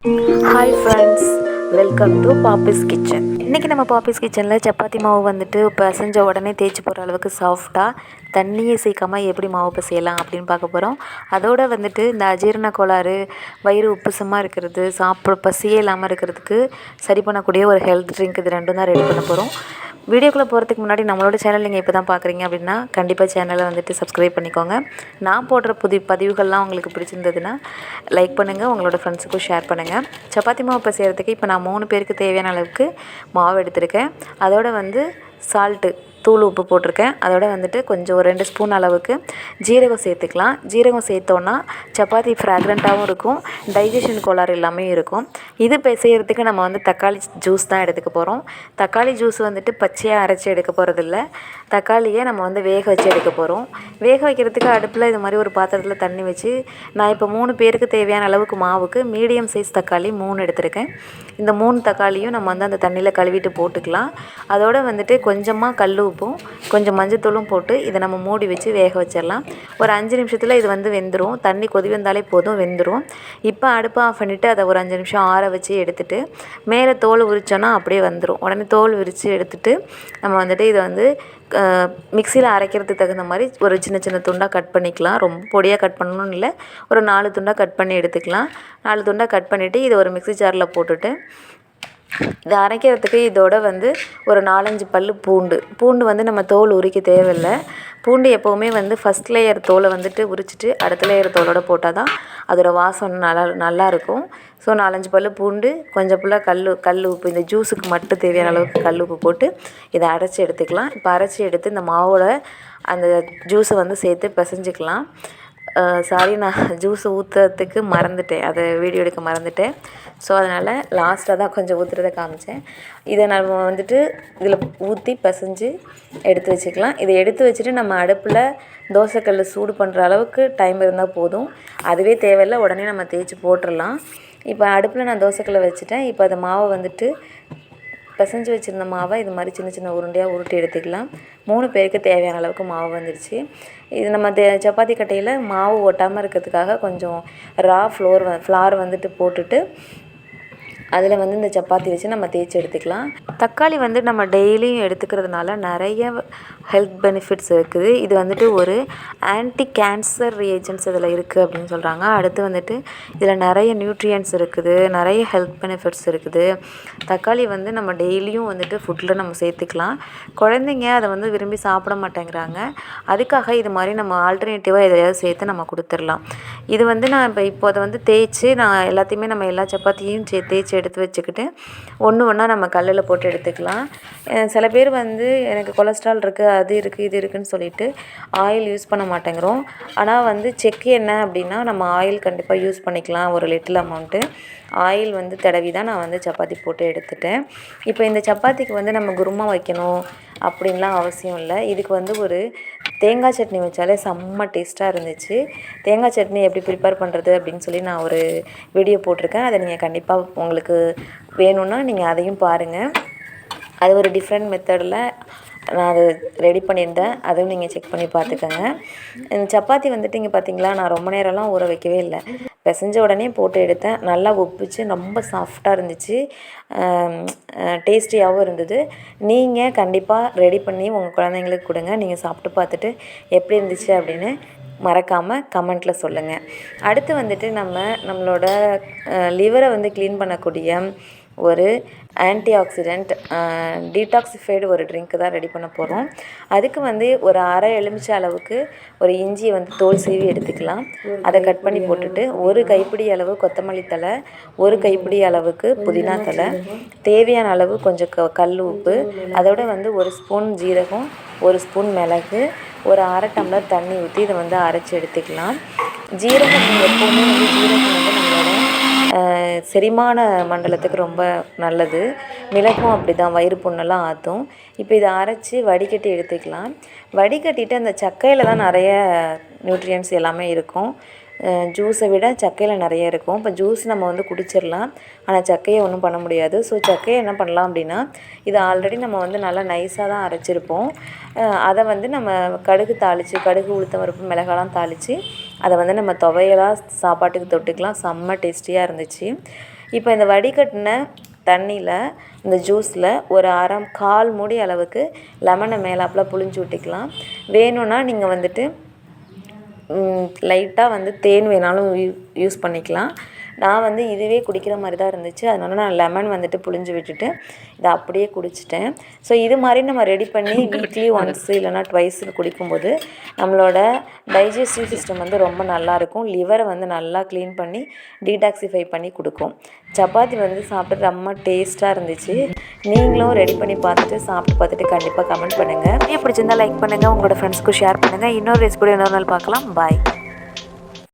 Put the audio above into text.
Hi friends welcome to Pappi's kitchen இன்றைக்கி நம்ம பாப்பிஸ் கிச்சனில் சப்பாத்தி மாவு வந்துட்டு பிசைஞ்ச உடனே தேய்ச்சி போகிற அளவுக்கு சாஃப்டாக தண்ணியை சேர்க்காம எப்படி மாவு பிசையலாம் அப்படின்னு பார்க்க போகிறோம் அதோட வந்துட்டு இந்த அஜீரண கோளாறு வயிறு உப்புசமாக இருக்கிறது சாப்பிட பசியே இல்லாமல் இருக்கிறதுக்கு சரி பண்ணக்கூடிய ஒரு ஹெல்த் ட்ரிங்க் இது ரெண்டும் தான் ரெடி பண்ண போகிறோம் வீடியோக்குள்ளே போகிறதுக்கு முன்னாடி நம்மளோட சேனல் நீங்கள் இப்போ தான் பார்க்குறீங்க அப்படின்னா கண்டிப்பாக சேனலை வந்துட்டு சப்ஸ்கிரைப் பண்ணிக்கோங்க. நான் போடுற புது பதிவுகள்லாம் உங்களுக்கு பிடிச்சிருந்ததுன்னா லைக் பண்ணுங்கள் உங்களோட ஃப்ரெண்ட்ஸுக்கும் ஷேர் பண்ணுங்கள் சப்பாத்தி மாவு இப்போ செய்கிறதுக்கு இப்போ நான் மூணு பேருக்கு தேவையான அளவுக்கு மாவு எடுத்திருக்கேன். அதோட வந்து சால்ட்டு தூள் உப்பு போட்டிருக்கேன். அதோட வந்துட்டு கொஞ்சம் ஒரு ரெண்டு ஸ்பூன் அளவுக்கு ஜீரகம் சேர்த்துக்கலாம். ஜீரகம் சேர்த்தோன்னா சப்பாத்தி ஃப்ராக்ரண்ட்டாகவும் இருக்கும். டைஜஷன் கோளாறு எல்லாமே இருக்கும். இது இப்போ செய்கிறதுக்கு நம்ம வந்து தக்காளி ஜூஸ் தான் எடுத்துக்க போகிறோம் தக்காளி ஜூஸ் வந்துட்டு பச்சையாக அரைச்சி எடுக்க போகிறதில்ல தக்காளியை நம்ம வந்து வேக வச்சு எடுக்க போகிறோம் வேக வைக்கிறதுக்கு அடுப்பில் இது மாதிரி ஒரு பாத்திரத்தில் தண்ணி வச்சு நான் இப்போ மூணு பேருக்கு தேவையான அளவுக்கு மாவுக்கு மீடியம் சைஸ் தக்காளி மூணு எடுத்திருக்கேன். இந்த மூணு தக்காளியும் நம்ம வந்து அந்த தண்ணியில் கழுவிட்டு போட்டுக்கலாம். அதோட வந்துட்டு கொஞ்சமாக கல் உப்பும் கொஞ்சம் மஞ்சத்தூளும் போட்டு இதை நம்ம மூடி வச்சு வேக வச்சிடலாம். ஒரு அஞ்சு நிமிஷத்தில் இது வந்து வெந்துடும் தண்ணி கொதி வந்தாலே போதும் வெந்துடும் இப்போ அடுப்பை ஆஃப் பண்ணிவிட்டு அதை ஒரு அஞ்சு நிமிஷம் ஆற வச்சு எடுத்துட்டு மேலே தோல் உரிச்சோன்னா அப்படியே வந்துடும் உடனே தோல் உரித்து எடுத்துட்டு நம்ம வந்துட்டு இதை வந்து மிக்சியில் அரைக்கிறதுக்கு தகுந்த மாதிரி ஒரு சின்ன சின்ன துண்டாக கட் பண்ணிக்கலாம். ரொம்ப பொடியாக கட் பண்ணணும்னு இல்லை. ஒரு நாலு துண்டாக கட் பண்ணி எடுத்துக்கலாம். நாலு துண்டாக கட் பண்ணிவிட்டு இதை ஒரு மிக்ஸி ஜாரில் போட்டுட்டு இதை அரைக்கிறதுக்கு இதோட வந்து ஒரு நாலஞ்சு பல் பூண்டு. பூண்டு வந்து நம்ம தோல் உரிக்க தேவையில்லை. பூண்டு எப்போவுமே வந்து ஃபஸ்ட் லேயர் தோலை வந்துட்டு உரிச்சிட்டு அடுத்த லேயர் தோலோட போட்டால் தான் அதோட வாசம் நல்லா நல்லாயிருக்கும் ஸோ நாலஞ்சு பல் பூண்டு கொஞ்சம் ஃபுல்லாக கல் கல் உப்பு இந்த ஜூஸுக்கு மட்டும் தேவையான அளவுக்கு கல் உப்பு போட்டு இதை அரைச்சி எடுத்துக்கலாம். இப்போ அரைச்சி எடுத்து இந்த மாவோட அந்த ஜூஸை வந்து சேர்த்து பிசைஞ்சிக்கலாம். சாரி நான் ஜூஸ் ஊற்றுறதுக்கு மறந்துட்டேன். அதை வீடியோ எடுக்க மறந்துட்டேன். ஸோ அதனால் லாஸ்ட்டாக தான் கொஞ்சம் ஊற்றுறத காமிச்சேன். இதை நம்ம வந்துட்டு இதில் ஊற்றி பிசைஞ்சு எடுத்து வச்சுக்கலாம். இதை எடுத்து வச்சுட்டு நம்ம அடுப்பில் தோசைக்கல் சூடு பண்ணுற அளவுக்கு டைம் இருந்தால் போதும். அதுவே தேவையில்லை உடனே நம்ம தேய்ச்சி போட்டுடலாம் இப்போ அடுப்பில் நான் தோசைக்கல்லை வச்சுட்டேன். இப்போ அந்த மாவை வந்துட்டு பிசைஞ்சு வச்சுருந்த மாவை இது மாதிரி சின்ன சின்ன உருண்டையாக உருட்டி எடுத்துக்கலாம். மூணு பேருக்கு தேவையான அளவுக்கு மாவு வந்துடுச்சு இது நம்ம தே சப்பாத்தி கட்டையில் மாவு ஒட்டாமல் இருக்கிறதுக்காக கொஞ்சம் ரா ஃப்ளோர் ஃப்ளார் வந்துட்டு போட்டுட்டு அதில் வந்து இந்த சப்பாத்தி வச்சு நம்ம தேய்ச்சி எடுத்துக்கலாம். தக்காளி வந்து நம்ம டெய்லியும் எடுத்துக்கிறதுனால நிறைய ஹெல்த் பெனிஃபிட்ஸ் இருக்குது. இது வந்துட்டு ஒரு ஆன்டி கேன்சர் ரியேஜென்ட்ஸ் இதில் இருக்குது அப்படின்னு சொல்கிறாங்க அடுத்து வந்துட்டு இதில் நிறைய நியூட்ரியன்ஸ் இருக்குது. நிறைய ஹெல்த் பெனிஃபிட்ஸ் இருக்குது. தக்காளி வந்து நம்ம டெய்லியும் வந்துட்டு ஃபுட்டில் நம்ம சேர்த்துக்கலாம். குழந்தைங்க அதை வந்து விரும்பி சாப்பிட மாட்டேங்கிறாங்க. அதுக்காக இது மாதிரி நம்ம ஆல்டர்னேட்டிவாக எதையாவது சேர்த்து நம்ம கொடுத்துடலாம். இது வந்து நான் இப்போ இப்போ அதை வந்து தேய்ச்சி நான் எல்லாத்தையுமே நம்ம எல்லா சப்பாத்தியும் சே தேய்ச்சி எடுத்து வச்சுக்கிட்டு ஒன்று ஒன்றா நம்ம கல்லில் போட்டு எடுத்துக்கலாம். சில பேர் வந்து எனக்கு கொலஸ்ட்ரால் இருக்குது அது இருக்குது இது இருக்குதுன்னு சொல்லிட்டு ஆயில் யூஸ் பண்ண மாட்டேங்கிறோம். ஆனால் வந்து செக்கு என்ன அப்படின்னா நம்ம ஆயில் கண்டிப்பாக யூஸ் பண்ணிக்கலாம் ஒரு லிட்டில் அமௌண்ட்டு ஆயில் வந்து தடவி தான் நான் வந்து சப்பாத்தி போட்டு எடுத்துட்டேன். இப்போ இந்த சப்பாத்திக்கு வந்து நம்ம குருமா வைக்கணும் அப்படின்லாம் அவசியம் இல்லை. இதுக்கு வந்து ஒரு தேங்காய் சட்னி வச்சாலே செம்ம டேஸ்ட்டாக இருந்துச்சு. தேங்காய் சட்னி எப்படி ப்ரிப்பேர் பண்ணுறது அப்படின்னு சொல்லி நான் ஒரு வீடியோ போட்டிருக்கேன். அதை நீங்கள் கண்டிப்பாக உங்களுக்கு வேணும்னா நீங்கள் அதையும் பாருங்கள் அது ஒரு டிஃப்ரெண்ட் மெத்தடில் நான் அது ரெடி பண்ணியிருந்தேன். அதுவும் நீங்கள் செக் பண்ணி பார்த்துக்கோங்க. இந்த சப்பாத்தி வந்துட்டு இங்கே பார்த்தீங்களா நான் ரொம்ப நேரம்லாம் ஊற வைக்கவே இல்லை. பிசைஞ்ச உடனே போட்டு எடுத்தேன். நல்லா உப்பிச்சு ரொம்ப சாஃப்டாக இருந்துச்சு. டேஸ்டியாகவும் இருந்தது. நீங்கள் கண்டிப்பாக ரெடி பண்ணி உங்கள் குழந்தைங்களுக்கு கொடுங்க. நீங்கள் சாப்பிட்டு பார்த்துட்டு எப்படி இருந்துச்சு அப்படின்னு மறக்காமல் கமெண்ட்டில் சொல்லுங்கள் அடுத்து வந்துட்டு நம்ம நம்மளோட லிவரை வந்து க்ளீன் பண்ணக்கூடிய ஒரு ஆன்டி ஆக்சிடெண்ட் டீடாக்சிஃபைடு ஒரு ட்ரிங்க்கு தான் ரெடி பண்ண போகிறோம் அதுக்கு வந்து ஒரு அரை எலுமிச்சை அளவுக்கு ஒரு இஞ்சியை வந்து தோல் சீவி எடுத்துக்கலாம். அதை கட் பண்ணி போட்டுட்டு ஒரு கைப்பிடி அளவு கொத்தமல்லி தலை ஒரு கைப்பிடி அளவுக்கு புதினா தலை தேவையான அளவு கொஞ்சம் க கல் உப்பு அதோட வந்து ஒரு ஸ்பூன் ஜீரகம் ஒரு ஸ்பூன் மிளகு ஒரு அரை டம்ளர் தண்ணி ஊற்றி இதை வந்து அரைச்சி எடுத்துக்கலாம். ஜீரகம் எப்போவுமே வந்து ஜீரகம் வந்து செரிமான மண்டலத்துக்கு ரொம்ப நல்லது. மிளகும் அப்படி தான் வயிறு புண்ணெல்லாம் ஆற்றும் இப்போ இதை அரைச்சி வடிகட்டி எடுத்துக்கலாம். வடிகட்டிட்டு அந்த சக்கையில் தான் நிறைய நியூட்ரியன்ஸ் எல்லாமே இருக்கும். ஜூஸை விட சக்கையில் நிறைய இருக்கும். இப்போ ஜூஸ் நம்ம வந்து குடிச்சிடலாம் ஆனால் சக்கையை ஒன்றும் பண்ண முடியாது. ஸோ சக்கையை என்ன பண்ணலாம் அப்படின்னா இது ஆல்ரெடி நம்ம வந்து நல்லா நைஸாக தான் அரைச்சிருப்போம். அதை வந்து நம்ம கடுகு தாளித்து கடுகு உளுத்தம் பருப்பு மிளகாலாம் தாளித்து அதை வந்து நம்ம துவையலாக சாப்பாட்டுக்கு தொட்டுக்கலாம். செம்ம டேஸ்டியாக இருந்துச்சு. இப்போ இந்த வடிகட்டின தண்ணியில் இந்த ஜூஸில் ஒரு அரை கால் மூடி அளவுக்கு லெமனை மேலாப்பில் புழிஞ்சு விட்டுக்கலாம் வேணும்னா நீங்கள் வந்துட்டு லைட்டாக வந்து தேன் வேணாலும் யூ யூஸ் பண்ணிக்கலாம். நான் வந்து இதுவே குடிக்கிற மாதிரி தான் இருந்துச்சு. அதனால நான் லெமன் வந்துட்டு புழிஞ்சு விட்டுட்டு இதை அப்படியே குடிச்சிட்டேன். ஸோ இது மாதிரி நம்ம ரெடி பண்ணி வீக்லி ஒன்ஸ் இல்லைனா ட்வைஸ் குடிக்கும்போது நம்மளோட டைஜஸ்டிவ் சிஸ்டம் வந்து ரொம்ப நல்லாயிருக்கும் லிவரை வந்து நல்லா க்ளீன் பண்ணி டீடாக்சிஃபை பண்ணி கொடுக்கும். சப்பாத்தி வந்து சாப்பிட்டு ரொம்ப டேஸ்ட்டாக இருந்துச்சு. நீங்களும் ரெடி பண்ணி பார்த்துட்டு சாப்பிட்டு பார்த்துட்டு கண்டிப்பாக கமெண்ட் பண்ணுங்கள் பிடிச்சிருந்தா லைக் பண்ணுங்கள் உங்களோட ஃப்ரெண்ட்ஸ்க்கு ஷேர் பண்ணுங்கள் இன்னொரு ரெசிபியோட இன்னொரு நாள் பார்க்கலாம். பாய்